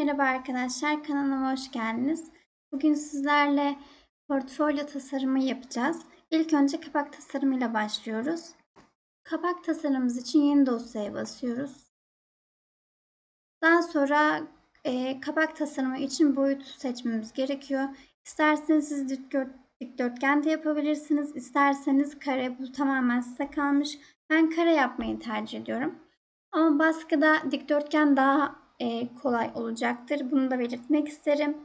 Merhaba arkadaşlar, kanalıma hoş geldiniz. Bugün sizlerle portfolyo tasarımı yapacağız. İlk önce kapak tasarımıyla başlıyoruz. Kapak tasarımımız için yeni dosyaya basıyoruz. Daha sonra e, kapak tasarımı için boyut seçmemiz gerekiyor. İsterseniz siz dikdörtgen de yapabilirsiniz. İsterseniz kare, bu tamamen size kalmış. Ben kare yapmayı tercih ediyorum. Ama baskıda dikdörtgen daha e, kolay olacaktır. Bunu da belirtmek isterim.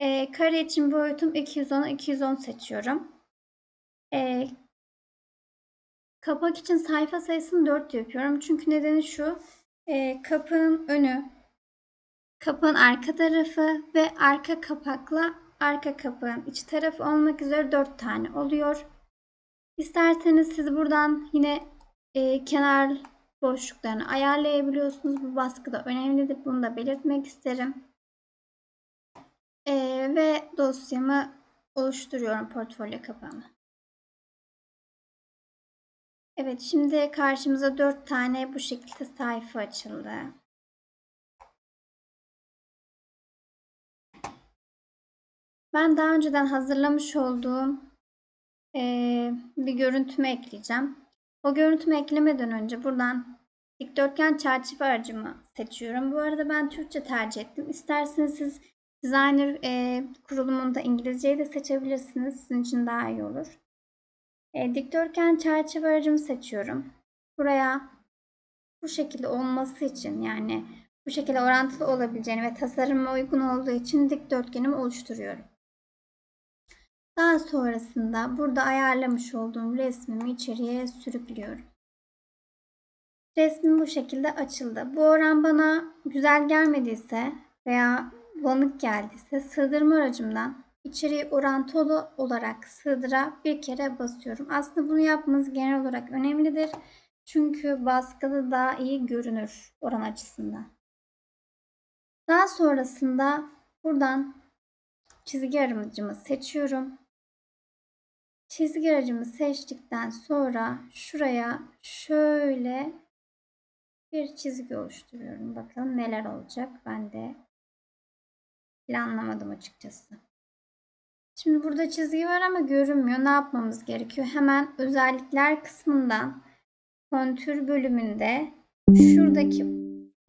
E, kare için boyutum 210'a 210 seçiyorum. E, kapak için sayfa sayısını 4 yapıyorum. Çünkü nedeni şu. E, kapağın önü, kapağın arka tarafı ve arka kapakla arka kapağın iç tarafı olmak üzere 4 tane oluyor. İsterseniz siz buradan yine e, kenar boşluklarını ayarlayabiliyorsunuz. Bu baskı da önemlidir. Bunu da belirtmek isterim. Ee, ve dosyamı oluşturuyorum portfolyo kapağımı. Evet şimdi karşımıza 4 tane bu şekilde sayfa açıldı. Ben daha önceden hazırlamış olduğum e, bir görüntümü ekleyeceğim. O görüntümü eklemeden önce buradan dikdörtgen çerçeve aracımı seçiyorum. Bu arada ben Türkçe tercih ettim. İsterseniz siz designer e, kurulumunda İngilizceyi de seçebilirsiniz. Sizin için daha iyi olur. E, dikdörtgen çerçeve aracımı seçiyorum. Buraya bu şekilde olması için yani bu şekilde orantılı olabileceğini ve tasarıma uygun olduğu için dikdörtgenimi oluşturuyorum. Daha sonrasında burada ayarlamış olduğum resmimi içeriye sürüklüyorum. Resmim bu şekilde açıldı. Bu oran bana güzel gelmediyse veya bulanık geldiyse sığdırma aracımdan içeriye orantılı olarak sığdıra bir kere basıyorum. Aslında bunu yapmanız genel olarak önemlidir. Çünkü baskıda daha iyi görünür oran açısından. Daha sonrasında buradan çizgi aracımı seçiyorum. Çizgi aracımı seçtikten sonra şuraya şöyle bir çizgi oluşturuyorum. Bakalım neler olacak. Ben de planlamadım açıkçası. Şimdi burada çizgi var ama görünmüyor. Ne yapmamız gerekiyor? Hemen özellikler kısmından kontür bölümünde şuradaki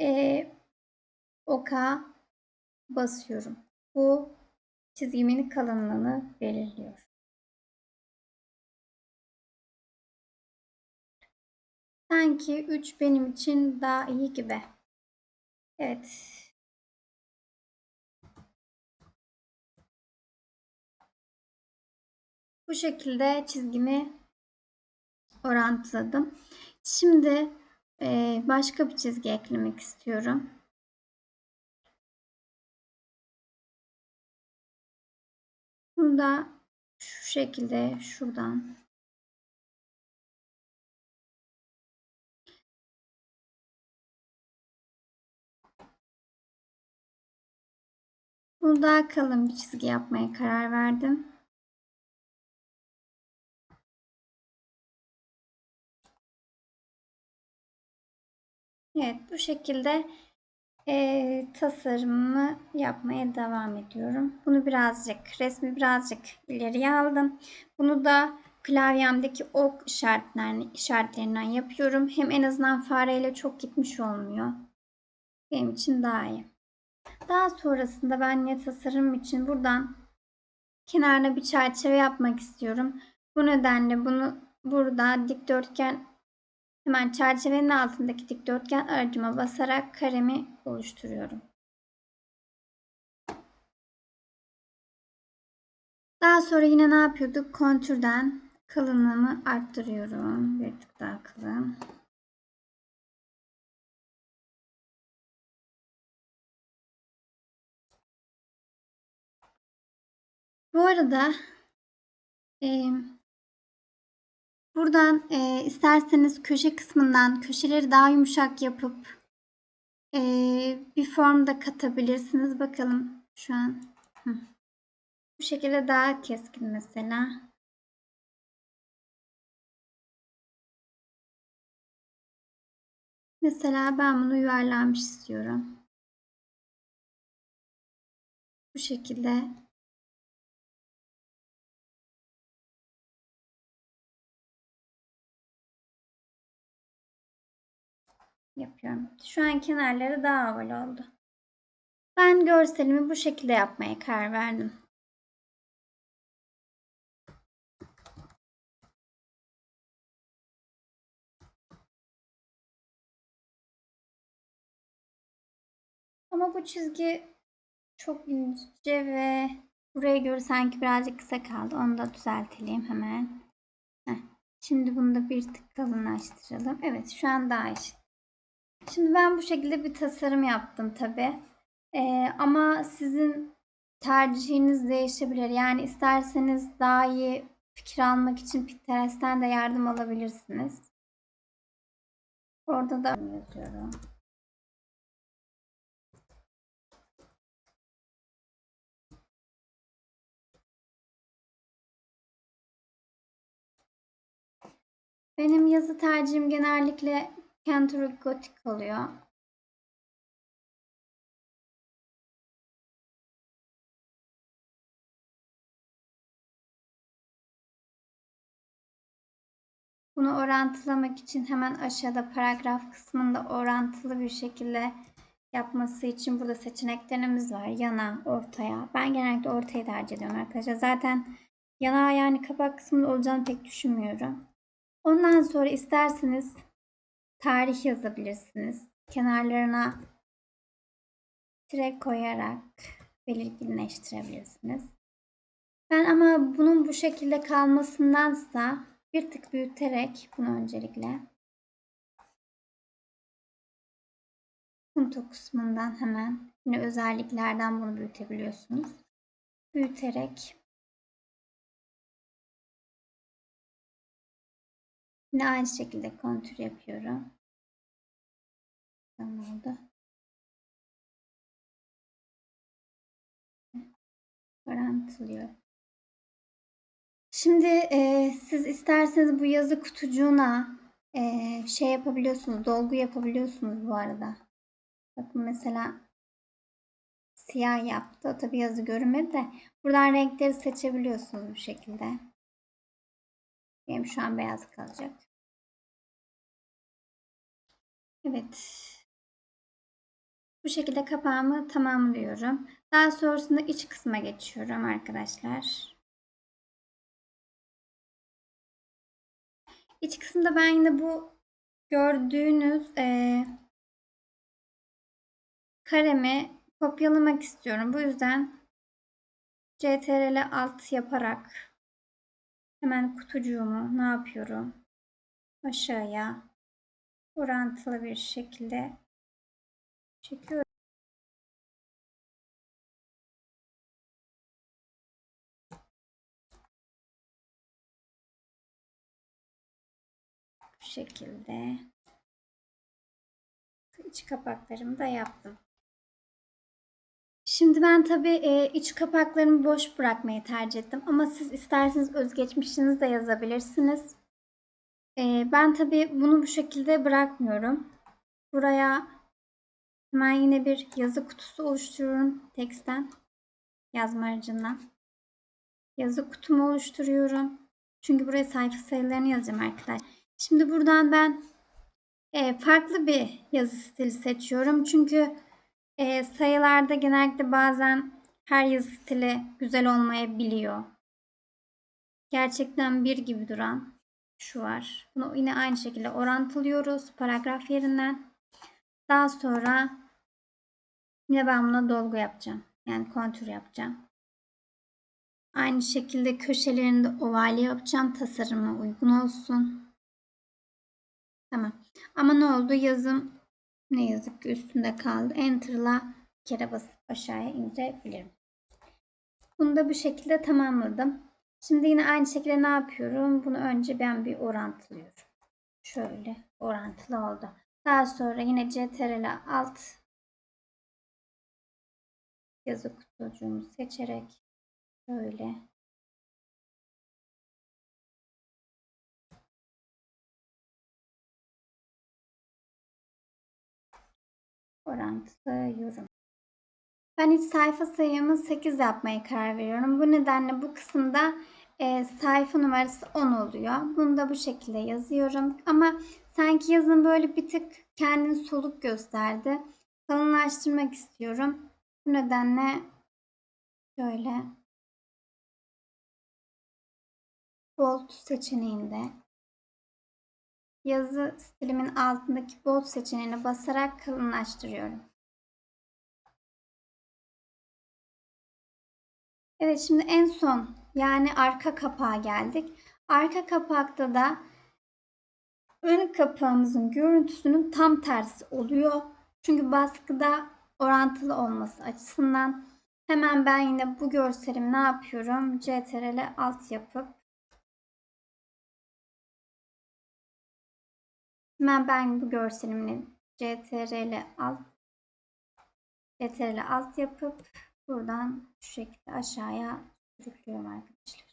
e, oka basıyorum. Bu çizgimin kalınlığını belirliyor. Sanki 3 benim için daha iyi gibi. Evet. Bu şekilde çizgimi orantıladım. Şimdi e, başka bir çizgi eklemek istiyorum. Bunu da şu şekilde şuradan Bunu daha kalın bir çizgi yapmaya karar verdim. Evet bu şekilde e, tasarımımı yapmaya devam ediyorum. Bunu birazcık resmi birazcık ileriye aldım. Bunu da klavyemdeki ok işaretlerini, işaretlerinden yapıyorum. Hem en azından fareyle çok gitmiş olmuyor. Benim için daha iyi. Daha sonrasında ben yine tasarım için buradan kenarına bir çerçeve yapmak istiyorum. Bu nedenle bunu burada dikdörtgen hemen çerçevenin altındaki dikdörtgen aracıma basarak karemi oluşturuyorum. Daha sonra yine ne yapıyorduk? Kontürden kalınlığımı arttırıyorum. Bir tık daha kalın. Bu arada e, buradan e, isterseniz köşe kısmından köşeleri daha yumuşak yapıp e, bir form da katabilirsiniz. Bakalım şu an. Hı. Bu şekilde daha keskin mesela. Mesela ben bunu yuvarlanmış istiyorum. Bu şekilde yapıyorum. Şu an kenarları daha havalı oldu. Ben görselimi bu şekilde yapmaya karar verdim. Ama bu çizgi çok ince ve buraya göre sanki birazcık kısa kaldı. Onu da düzeltelim hemen. Heh. Şimdi bunu da bir tık kalınlaştıralım. Evet şu an daha eşit. Şimdi ben bu şekilde bir tasarım yaptım tabi. Ee, ama sizin tercihiniz değişebilir. Yani isterseniz daha iyi fikir almak için Pinterest'ten de yardım alabilirsiniz. Orada da yazıyorum. Benim yazı tercihim genellikle Canterbury Gothic oluyor. Bunu orantılamak için hemen aşağıda paragraf kısmında orantılı bir şekilde yapması için burada seçeneklerimiz var. Yana, ortaya. Ben genellikle ortayı tercih ediyorum arkadaşlar. Zaten yana yani kapak kısmında olacağını pek düşünmüyorum. Ondan sonra isterseniz tarih yazabilirsiniz. Kenarlarına tire koyarak belirginleştirebilirsiniz. Ben ama bunun bu şekilde kalmasındansa bir tık büyüterek bunu öncelikle punto kısmından hemen yine özelliklerden bunu büyütebiliyorsunuz. Büyüterek Yine aynı şekilde kontür yapıyorum. Tamam oldu. Orantılıyor. Şimdi e, siz isterseniz bu yazı kutucuğuna e, şey yapabiliyorsunuz, dolgu yapabiliyorsunuz bu arada. Bakın mesela siyah yaptı. Tabi yazı görünmedi de buradan renkleri seçebiliyorsunuz bu şekilde. Benim şu an beyaz kalacak. Evet. Bu şekilde kapağımı tamamlıyorum. Daha sonrasında iç kısma geçiyorum arkadaşlar. İç kısımda ben yine bu gördüğünüz e, karemi kopyalamak istiyorum. Bu yüzden CTRL alt yaparak Hemen kutucuğumu ne yapıyorum? Aşağıya orantılı bir şekilde çekiyorum. Bu şekilde iç kapaklarımı da yaptım. Şimdi ben tabii e, iç kapaklarımı boş bırakmayı tercih ettim. Ama siz isterseniz özgeçmişinizi de yazabilirsiniz. E, ben tabii bunu bu şekilde bırakmıyorum. Buraya hemen yine bir yazı kutusu oluşturuyorum teksten. Yazma aracından. Yazı kutumu oluşturuyorum. Çünkü buraya sayfa sayılarını yazacağım arkadaşlar. Şimdi buradan ben e, farklı bir yazı stili seçiyorum. Çünkü e, sayılarda genellikle bazen her yazı stili güzel olmayabiliyor. Gerçekten bir gibi duran şu var. Bunu yine aynı şekilde orantılıyoruz paragraf yerinden. Daha sonra yine ben buna dolgu yapacağım. Yani kontür yapacağım. Aynı şekilde köşelerinde ovali yapacağım. Tasarıma uygun olsun. Tamam. Ama ne oldu? Yazım ne yazık ki üstünde kaldı. Enter'la bir kere basıp aşağıya indirebilirim. Bunu da bu şekilde tamamladım. Şimdi yine aynı şekilde ne yapıyorum? Bunu önce ben bir orantılıyorum. Şöyle orantılı oldu. Daha sonra yine CTRL alt yazı kutucuğumu seçerek böyle orantılıyorum. Ben iç sayfa sayımı 8 yapmaya karar veriyorum. Bu nedenle bu kısımda e, sayfa numarası 10 oluyor. Bunu da bu şekilde yazıyorum. Ama sanki yazın böyle bir tık kendini soluk gösterdi. Kalınlaştırmak istiyorum. Bu nedenle şöyle bold seçeneğinde yazı stilimin altındaki bold seçeneğine basarak kalınlaştırıyorum. Evet şimdi en son yani arka kapağa geldik. Arka kapakta da ön kapağımızın görüntüsünün tam tersi oluyor. Çünkü baskıda orantılı olması açısından hemen ben yine bu görselimi ne yapıyorum? CTRL alt yapıp hemen ben bu görselimi CTRL alt CTRL alt yapıp buradan şu şekilde aşağıya sürüklüyorum arkadaşlar.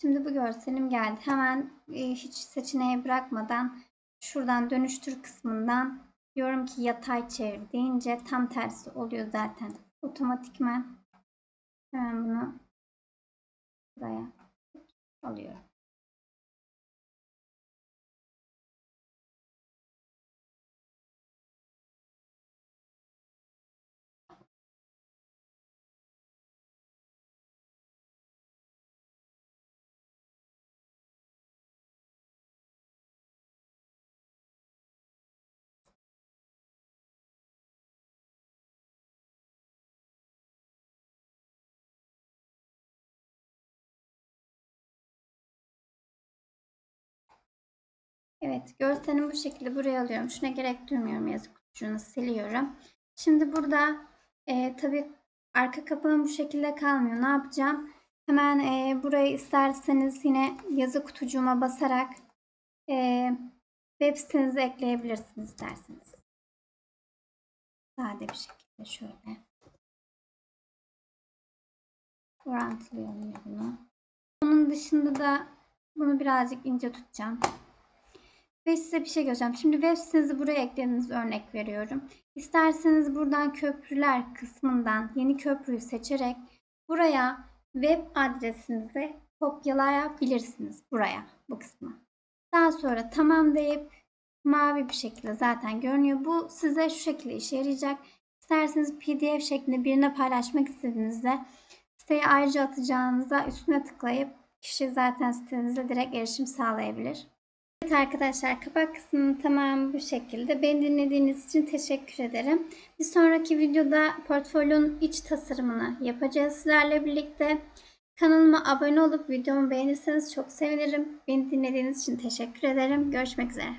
Şimdi bu görselim geldi. Hemen e, hiç seçeneği bırakmadan şuradan dönüştür kısmından diyorum ki yatay çevir deyince tam tersi oluyor zaten. Otomatikmen hemen bunu buraya alıyorum. Evet, görselimi bu şekilde buraya alıyorum. Şuna gerek duymuyorum yazı kutucuğunu siliyorum. Şimdi burada e, tabii arka kapağım bu şekilde kalmıyor. Ne yapacağım? Hemen e, burayı isterseniz yine yazı kutucuğuma basarak e, web sitenizi ekleyebilirsiniz isterseniz. Sade bir şekilde şöyle. Orantılıyorum bunu. Onun dışında da bunu birazcık ince tutacağım. Ve size bir şey göstereceğim. Şimdi web sitenizi buraya eklediğiniz örnek veriyorum. İsterseniz buradan köprüler kısmından yeni köprüyü seçerek buraya web adresinizi kopyalayabilirsiniz. Buraya bu kısmı. Daha sonra tamam deyip mavi bir şekilde zaten görünüyor. Bu size şu şekilde işe yarayacak. İsterseniz pdf şeklinde birine paylaşmak istediğinizde siteye ayrıca atacağınızda üstüne tıklayıp kişi zaten sitenize direkt erişim sağlayabilir. Evet arkadaşlar kapak kısmının tamamı bu şekilde. Beni dinlediğiniz için teşekkür ederim. Bir sonraki videoda portfolyonun iç tasarımını yapacağız sizlerle birlikte. Kanalıma abone olup videomu beğenirseniz çok sevinirim. Beni dinlediğiniz için teşekkür ederim. Görüşmek üzere.